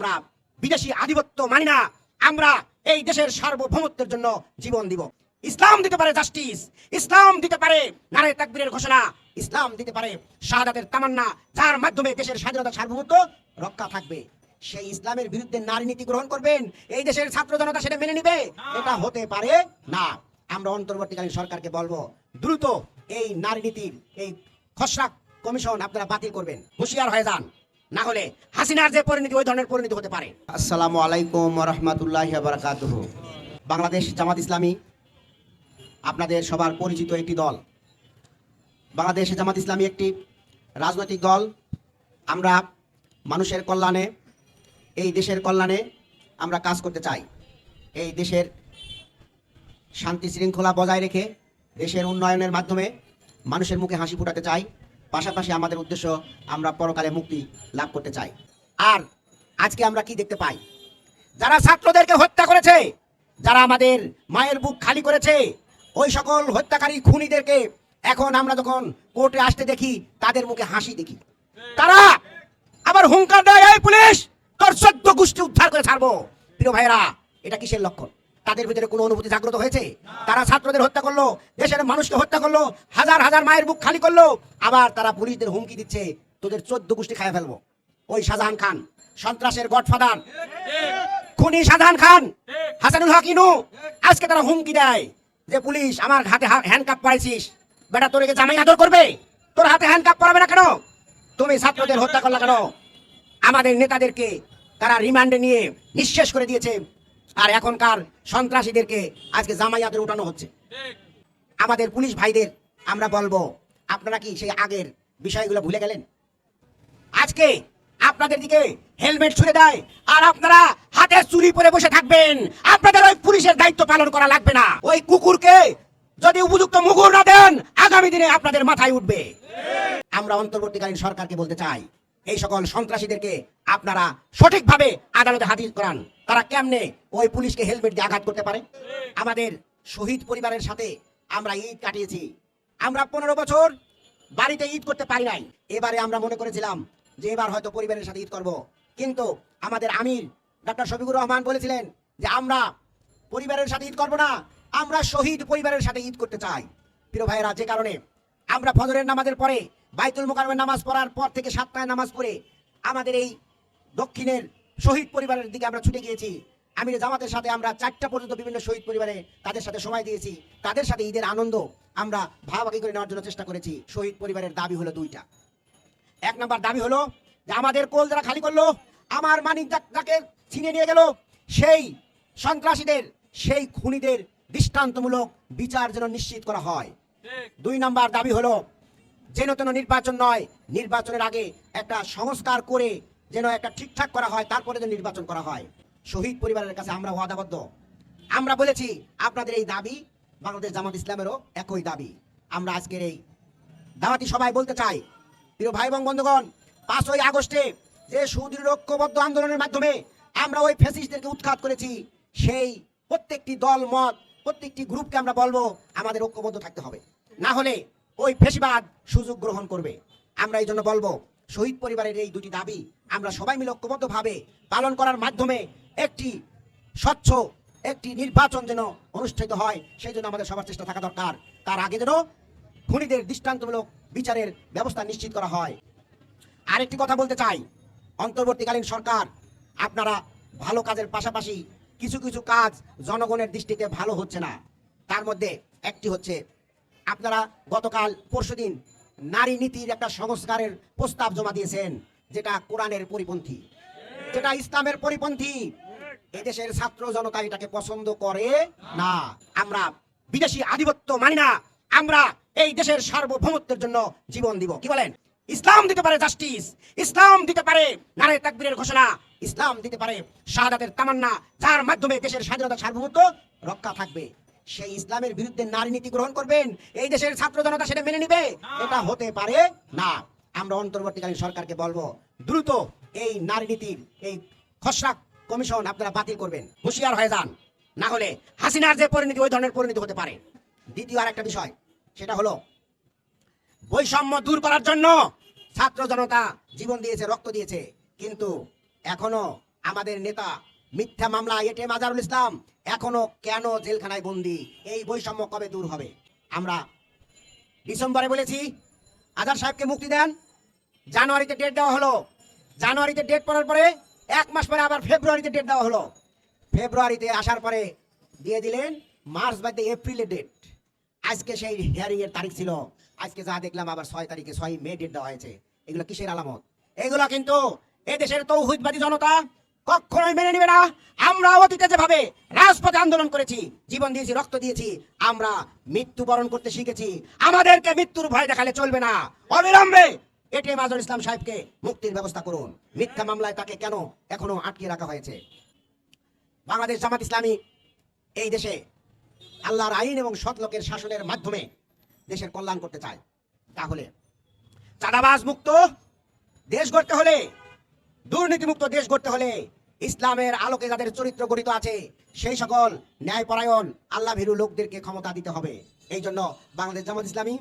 আমরা বিদেশি আধিপত্য মানি না। আমরা এই দেশের সার্বভৌমত্বের জন্য জীবন দিব। ইসলাম দিতে পারে জাস্টিস ইসলাম দিতে পারে নারে তাকবীরের ঘোষণা, ইসলাম দিতে পারে শাহাদাতের তামান্না, যার মাধ্যমে দেশের স্বাধীনতা সার্বভৌমত্ব রক্ষা থাকবে। সেই ইসলামের বিরুদ্ধে নারী নীতি গ্রহণ করবেন, এই দেশের ছাত্র জনতা সেটা মেনে নিবে? এটা হতে পারে না। আমরা অন্তর্বর্তীকালীন সরকারকে বলব, দ্রুত এই নারী নীতির এই খসড়া কমিশন আপনারা বাতিল করবেন। হুঁশিয়ার হয়ে যান। না হলে হাসিনার যে পরিণতি, ওই ধরনের পরিণতি হতে পারে। আসসালামু আলাইকুম রহমতুল্লাহ বারাকাতুহ বাংলাদেশ জামাত ইসলামী, আপনাদের সবার পরিচিত একটি দল। বাংলাদেশ জামাত ইসলামী একটি রাজনৈতিক দল। আমরা মানুষের কল্যাণে, এই দেশের কল্যাণে আমরা কাজ করতে চাই। এই দেশের শান্তি শৃঙ্খলা বজায় রেখে, দেশের উন্নয়নের মাধ্যমে মানুষের মুখে হাসি ফোটাতে চাই। পাশাপাশি আমাদের উদ্দেশ্য আমরা পরকালে মুক্তি লাভ করতে চাই। আর আজকে আমরা কি দেখতে পাই? যারা ছাত্রদেরকে হত্যা করেছে, যারা আমাদের মায়ের বুক খালি করেছে, ওই সকল হত্যাকারী খুনিদেরকে এখন আমরা যখন কোর্টে আসতে দেখি, তাদের মুখে হাসি দেখি। তারা আবার হুঙ্কার দেয় পুলিশ, তোর চোদ্দ গোষ্ঠী উদ্ধার করে ছাড়বো। প্রিয় ভাইরা এটা কিসের লক্ষণ? তাদের ভিতরে কোনো অনুভূতি জাগ্রত হয়েছে? তারা ছাত্রদের হত্যা করল, দেশের মানুষকে হত্যা করল, হাজার হাজার মায়ের বুক খালি করল, আবার তারা পুলিশদের হুমকি দিচ্ছে, তোদের চোদ্দ গোষ্ঠী খায় ফেলব। ওই শাহজাহান খান, সন্ত্রাসের গডফাদার। খুনি শাহজাহান খান, হাসানুল হক ইনু, আজকে তারা হুমকি দেয় যে পুলিশ, আমার হাতে হ্যান্ডকাপ পরাইছিস। বেটা, তোর জামাই আদর করবে? তোর হাতে হ্যান্ডকাপ পরাবে না কেন? তুমি ছাত্রদের হত্যা করলা কেন? আমাদের নেতাদেরকে তারা রিমান্ডে নিয়ে নিঃশেষ করে দিয়েছে। আর এখনকার সন্ত্রাসীদেরকে আজকে জামাই উঠানো হচ্ছে। আমাদের পুলিশ ভাইদের আমরা বলব, আপনারা কি সেই আগের বিষয়গুলো ভুলে গেলেন? আজকে আপনাদের দিকে হেলমেট ছুড়ে দেয় আর আপনারা হাতে চুরি পরে বসে থাকবেন। আপনাদের ওই পুলিশের দায়িত্ব পালন করা লাগবে না। ওই কুকুরকে যদি উপযুক্ত মুগুর না দেন, আগামী দিনে আপনাদের মাথায় উঠবে। আমরা অন্তর্বর্তীকালীন সরকারকে বলতে চাই এই সকল সন্ত্রাসীদেরকে আপনারা সঠিকভাবে আদালতে হাজির করান। তারা কেমনে ওই পুলিশকে হেলমেট দিয়ে আঘাত করতে পারে? আমাদের শহীদ পরিবারের সাথে আমরা ঈদ কাটিয়েছি। আমরা পনেরো বছর বাড়িতে ঈদ করতে পারি নাই। এবারে আমরা মনে করেছিলাম যে এবার হয়তো পরিবারের সাথে ঈদ করব। কিন্তু আমাদের আমির ডক্টর শফিকুর রহমান বলেছিলেন যে আমরা পরিবারের সাথে ঈদ করব না, আমরা শহীদ পরিবারের সাথে ঈদ করতে চাই। প্রিয় ভাইয়েরা, যে কারণে আমরা ফজরের নামাজের পরে বাইতুল মোকারমের নামাজ পড়ার পর থেকে সাতটায় নামাজ পড়ে আমাদের এই দক্ষিণের শহীদ পরিবারের দিকে আমরা ছুটে গিয়েছি। আমির জামাতের সাথে আমরা চারটা পর্যন্ত বিভিন্ন শহীদ পরিবারে তাদের সাথে সময় দিয়েছি। তাদের সাথে ঈদের আনন্দ আমরা ভাগাভাগি করে নেওয়ার জন্য চেষ্টা করেছি। শহীদ পরিবারের দাবি হলো দুইটা। এক নম্বর দাবি হলো যে আমাদের কোল যারা খালি করল আমার মানিক যাকে ছিনিয়ে নিয়ে গেল সেই সন্ত্রাসীদের সেই খুনিদের দৃষ্টান্তমূলক বিচার যেন নিশ্চিত করা হয়। দুই নাম্বার দাবি হলো যেন তেন নির্বাচন নয়, নির্বাচনের আগে একটা সংস্কার করে যেন একটা ঠিকঠাক করা হয়, তারপরে যেন নির্বাচন করা হয়। শহীদ পরিবারের কাছে আমরা ওয়াদাবদ্ধ। আমরা বলেছি, আপনাদের এই দাবি বাংলাদেশ জামাত ইসলামেরও একই দাবি। আমরা আজকের এই দাওয়াতি সবাই বলতে চাই, প্রিয় ভাই এবং বন্ধুগণ, পাঁচই আগস্টে যে সুদৃঢ় ঐক্যবদ্ধ আন্দোলনের মাধ্যমে আমরা ওই ফ্যাসিস্টদেরকে উৎখাত করেছি, সেই প্রত্যেকটি দল, মত, প্রত্যেকটি গ্রুপকে আমরা বলব, আমাদের ঐক্যবদ্ধ থাকতে হবে। না হলে ওই ফেসিবাদ সুযোগ গ্রহণ করবে। আমরা এই জন্য বলব, শহীদ পরিবারের এই দুটি দাবি আমরা সবাই মিলে ঐক্যবদ্ধভাবে পালন করার মাধ্যমে একটি স্বচ্ছ, একটি নির্বাচন যেন অনুষ্ঠিত হয়, সেই জন্য আমাদের সবার চেষ্টা থাকা দরকার। তার আগে যেন খুনিদের দৃষ্টান্তমূলক বিচারের ব্যবস্থা নিশ্চিত করা হয়। আরেকটি কথা বলতে চাই, অন্তর্বর্তীকালীন সরকার, আপনারা ভালো কাজের পাশাপাশি কিছু কিছু কাজ জনগণের দৃষ্টিতে ভালো হচ্ছে না। তার মধ্যে একটি হচ্ছে আপনারা গতকাল পরশুদিন নারী নীতির একটা সংস্কারের প্রস্তাব জমা দিয়েছেন, যেটা কোরআনের পরিপন্থী। যেটা ইসলামের পরিপন্থী। এদেশের ছাত্র জনতা এটাকে পছন্দ করে না। আমরা বিদেশি আধিপত্য মানি না। আমরা এই দেশের সার্বভৌমত্বের জন্য জীবন দিব। কি বলেন? ইসলাম দিতে পারে জাস্টিস ইসলাম দিতে পারে নারে তাকবীরের ঘোষণা, ইসলাম দিতে পারে শাহাদাতের তামান্না, যার মাধ্যমে দেশের স্বাধীনতা সার্বভৌমত্ব রক্ষা থাকবে। সেই ইসলামের বিরুদ্ধে নারী নীতি গ্রহণ করবেন এই দেশের ছাত্র জনতা সেটা মেনে নিবে? এটা হতে পারে না। আমরা অন্তর্বর্তীকালীন সরকারকে বলব দ্রুত এই নারী নীতির এই খসড়া কমিশন আপনারা বাতিল করবেন। হুঁশিয়ার হয়ে যান। না হলে হাসিনার যে পরিণতি ওই ধরনের পরিণতি হতে পারে। দ্বিতীয় আরেকটা বিষয় সেটা হলো বৈষম্য দূর করার জন্য ছাত্র জনতা জীবন দিয়েছে রক্ত দিয়েছে। কিন্তু এখনও আমাদের নেতা মিথ্যা মামলা এটিএম আজহারুল ইসলাম। এখনও কেন জেলখানায় বন্দি? এই বৈষম্য কবে দূর হবে? আমরা ডিসেম্বরে বলেছি আজহার সাহেবকে মুক্তি দেন। জানুয়ারিতে ডেট দেওয়া হলো। জানুয়ারিতে ডেট পড়ার পরে এক মাস পরে আবার ফেব্রুয়ারিতে ডেট দেওয়া হলো। ফেব্রুয়ারিতে আসার পরে দিয়ে দিলেন মার্চ বাদে এপ্রিলে ডেট আজকে সেই হিয়ারিং এর তারিখ ছিল। আজকে যা দেখলাম আবার ছয় তারিখে ছয় মে ডেট দেওয়া হয়েছে। এগুলো কিসের আলামত? এগুলো কিন্তু এদেশের তৌহিদবাদী জনতা কখনোই মেনে নেবে না। আমরা অতীতে যেভাবে রাজপথে আন্দোলন করেছি, জীবন দিয়েছি, রক্ত দিয়েছি, আমরা মৃত্যুবরণ করতে শিখেছি। আমাদেরকে মৃত্যুর ভয় দেখালে চলবে না। অবিলম্বে এটিএম আজর ইসলাম সাহেবকে মুক্তির ব্যবস্থা করুন। মিথ্যা মামলায় তাকে কেন এখনও আটকে রাখা হয়েছে? বাংলাদেশ জামাত ইসলামী এই দেশে আল্লাহর আইন এবং সৎ লোকের শাসনের মাধ্যমে দেশের কল্যাণ করতে চায়। তাহলে চাঁদাবাজ মুক্ত দেশ গড়তে হলে দুর্নীতিমুক্ত দেশ গড়তে হলে ইসলামের আলোকে যাদের চরিত্র গঠিত আছে, সেই সকল ন্যায়পরায়ণ, আল্লাহ ভীরু লোকদেরকে ক্ষমতা দিতে হবে। এই জন্য বাংলাদেশ জামাত ইসলামী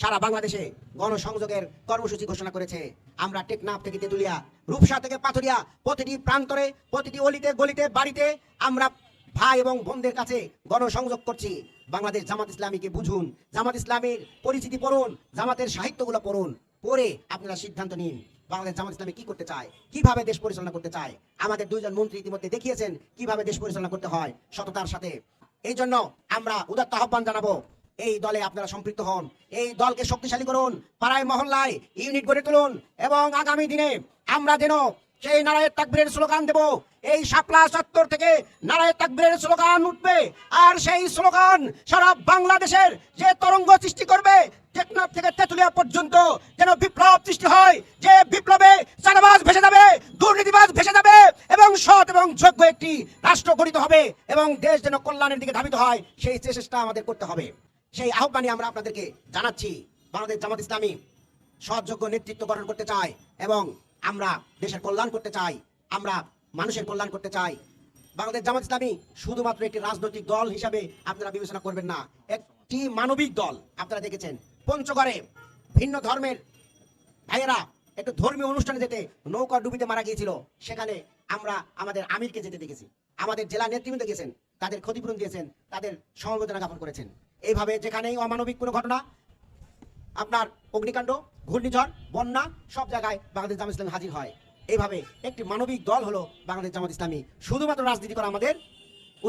সারা বাংলাদেশে গণসংযোগের কর্মসূচি ঘোষণা করেছে। আমরা টেকনাফ থেকে তেতুলিয়া, রূপসা থেকে পাথরিয়া, প্রতিটি প্রান্তরে, প্রতিটি অলিতে, গলিতে, বাড়িতে আমরা ভাই এবং বোনদের কাছে গণসংযোগ করছি। বাংলাদেশ জামাত ইসলামীকে বুঝুন, জামাত ইসলামের পরিচিতি পড়ুন, জামাতের সাহিত্যগুলো পড়ুন, পড়ে আপনারা সিদ্ধান্ত নিন। বাংলাদেশ জামাত ইসলামী কি করতে চায়? কীভাবে দেশ পরিচালনা করতে চায়? আমাদের দুইজন মন্ত্রী ইতিমধ্যে দেখিয়েছেন কীভাবে দেশ পরিচালনা করতে হয় সততার সাথে। এই জন্য আমরা উদাত্ত আহ্বান জানাব, এই দলে আপনারা সম্পৃক্ত হন, এই দলকে শক্তিশালী করুন, পাড়ায় মহল্লায় ইউনিট গড়ে তুলুন এবং আগামী দিনে আমরা যেন সেই নারায়ের তাকবীরের স্লোগান দেব। এই শাপলা চত্বর থেকে নারায়ের তাকবীরের স্লোগান উঠবে আর সেই স্লোগান সারা বাংলাদেশের যে তরঙ্গ সৃষ্টি করবে টেকনাফ থেকে তেতুলিয়া পর্যন্ত যেন বিপ্লব সৃষ্টি হয়, যে বিপ্লবে চাঁদাবাজ ভেসে যাবে, দুর্নীতিবাজ ভেসে যাবে এবং সৎ এবং যোগ্য একটি রাষ্ট্র গঠিত হবে এবং দেশ যেন কল্যাণের দিকে ধাবিত হয়, সেই চেষ্টা আমাদের করতে হবে। সেই আহ্বানই আমরা আপনাদেরকে জানাচ্ছি। বাংলাদেশ জামাত ইসলামী সৎযোগ্য নেতৃত্ব গঠন করতে চাই এবং আমরা দেশের কল্যাণ করতে চাই, আমরা মানুষের কল্যাণ করতে চাই। বাংলাদেশ জামাত ইসলামী শুধুমাত্র একটি রাজনৈতিক দল হিসাবে আপনারা বিবেচনা করবেন না, একটি মানবিক দল, আপনারা দেখেছেন। পঞ্চগড়ে ভিন্ন ধর্মের ভাইয়েরা একটু ধর্মীয় অনুষ্ঠানে যেতে নৌকা ডুবিতে মারা গিয়েছিল। সেখানে আমরা আমাদের আমিরকে যেতে দেখেছি। আমাদের জেলা নেতৃবৃন্দ গেছেন তাদের ক্ষতিপূরণ দিয়েছেন, তাদের সমবেদনা জ্ঞাপন করেছেন। এইভাবে যেখানেই অমানবিক কোনো ঘটনা, আপনার অগ্নিকাণ্ড, ঘূর্ণিঝড়, বন্যা, সব জায়গায় বাংলাদেশ জামাত ইসলামী হাজির হয়। এইভাবে একটি মানবিক দল হলো বাংলাদেশ জামাত ইসলামী। শুধুমাত্র রাজনীতি করা আমাদের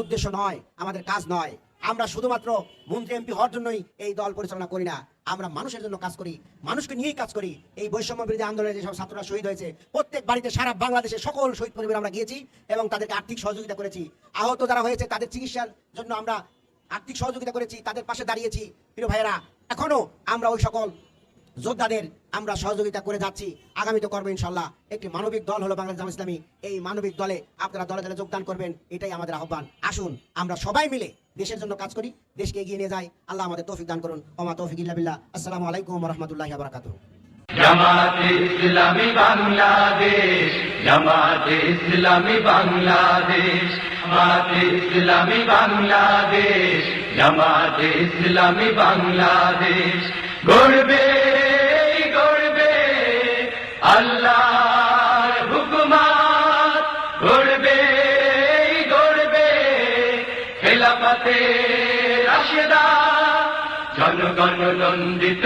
উদ্দেশ্য নয়, আমাদের কাজ নয়। আমরা শুধুমাত্র মন্ত্রী, এমপি হওয়ার জন্যই এই দল পরিচালনা করি না। আমরা মানুষের জন্য কাজ করি, মানুষকে নিয়েই কাজ করি। এই বৈষম্য বিরোধী আন্দোলনে যেসব ছাত্ররা শহীদ হয়েছে, প্রত্যেক বাড়িতে সারা বাংলাদেশে সকল শহীদ পরিবার আমরা গিয়েছি এবং তাদেরকে আর্থিক সহযোগিতা করেছি। আহত যারা হয়েছে, তাদের চিকিৎসার জন্য আমরা আর্থিক সহযোগিতা করেছি, তাদের পাশে দাঁড়িয়েছি। প্রিয় ভাইয়েরা, এখনও আমরা ওই সকল যোদ্ধাদের আমরা সহযোগিতা করে যাচ্ছি। আগামীতে করব ইনশাল্লাহ। একটি মানবিক দল হলো বাংলাদেশ জামাত ইসলামী। এই মানবিক দলে আপনারা দলে দলে যোগদান করবেন, এটাই আমাদের আহ্বান। আসুন, আমরা সবাই মিলে দেশের জন্য কাজ করি, দেশকে এগিয়ে নিয়ে যাই। আল্লাহ আমাদের তৌফিক দান করুন। ওমা তৌফিক ইল্লা বিল্লাহ। আসসালামু আলাইকুম রহমতুল্লাহ বারাকাতুহ জামাতে ইসলামী বাংলাদেশ, জামাতে ইসলামী বাংলাদেশ, জামাতে ইসলামী বাংলাদেশ, জামাতে ইসলামী বাংলাদেশ। গড়বে খেলাফতে রাশেদা জনগণ নন্দিত